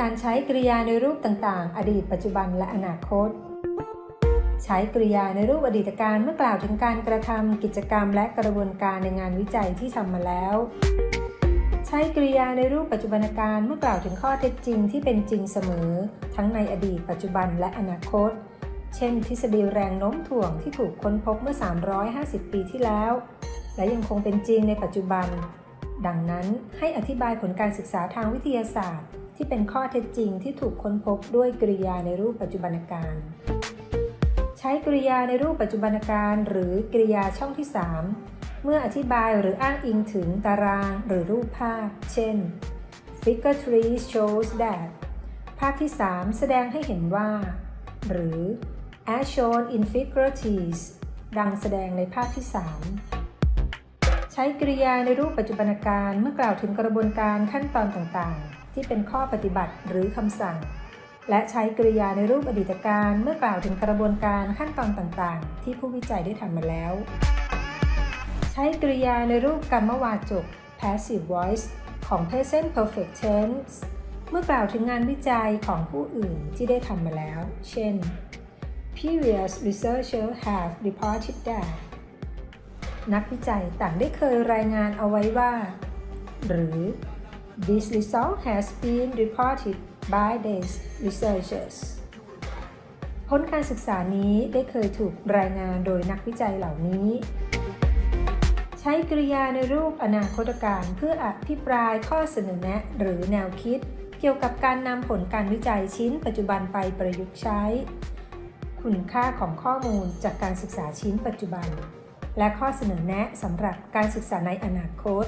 การใช้กริยาในรูปต่างๆ อดีตปัจจุบันและอนาคต ใช้กริยาในรูปอดีตการเมื่อกล่าวถึงการกระทำกิจกรรม และกระบวนการในงานวิจัยที่ทำมาแล้ว ใช้กริยาในรูปปัจจุบันการเมื่อกล่าวถึงข้อเท็จจริงที่เป็นจริงเสมอ ทั้งในอดีตปัจจุบันและอนาคต เช่น ทฤษฎีแรงโน้มถ่วงที่ถูกค้นพบเมื่อ 350 ปีที่แล้ว และยังคงเป็นจริงในปัจจุบัน ดังนั้นให้อธิบายผลการศึกษาทางวิทยาศาสตร์ ที่เป็นข้อเท็จจริงที่ถูกค้นพบด้วยกริยาในรูปปัจจุบันการ ใช้กริยาในรูปปัจจุบันการหรือกริยาช่องที่ 3 เมื่ออธิบายหรืออ้างอิงถึงตารางหรือรูปภาพ เช่น Figure 3 shows that ภาพที่ 3 แสดงให้เห็นว่า หรือ as shown in figure T ดังแสดงในภาพที่3ใช้กริยาในรูปปัจจุบันการเมื่อกล่าวถึงกระบวนการขั้นตอนต่างๆ ที่เป็นข้อปฏิบัติหรือคำสั่ง และใช้กริยาในรูปอดีตการเมื่อกล่าวถึงกระบวนการขั้นตอนต่างๆ ที่ผู้วิจัยได้ทำมาแล้ว ใช้กริยาในรูปกรรมวาจก passive voice ของ present perfect tense เมื่อกล่าวถึงงานวิจัยของผู้อื่นที่ได้ทำมาแล้ว เช่น previous researchers have reported that นักวิจัยต่างได้เคยรายงานเอาไว้ว่า หรือ this result has been reported by these researchers ผลการศึกษานี้ได้เคยถูกรายงานโดยนักวิจัยเหล่านี้ ใช้กริยาในรูปอนาคตการเพื่ออภิปรายข้อเสนอแนะหรือแนวคิด เกี่ยวกับการนำผลการวิจัยชิ้นปัจจุบันไปประยุกต์ใช้ คุณค่าของข้อมูลจากการศึกษาชิ้นปัจจุบัน และข้อเสนอแนะสำหรับการศึกษาในอนาคต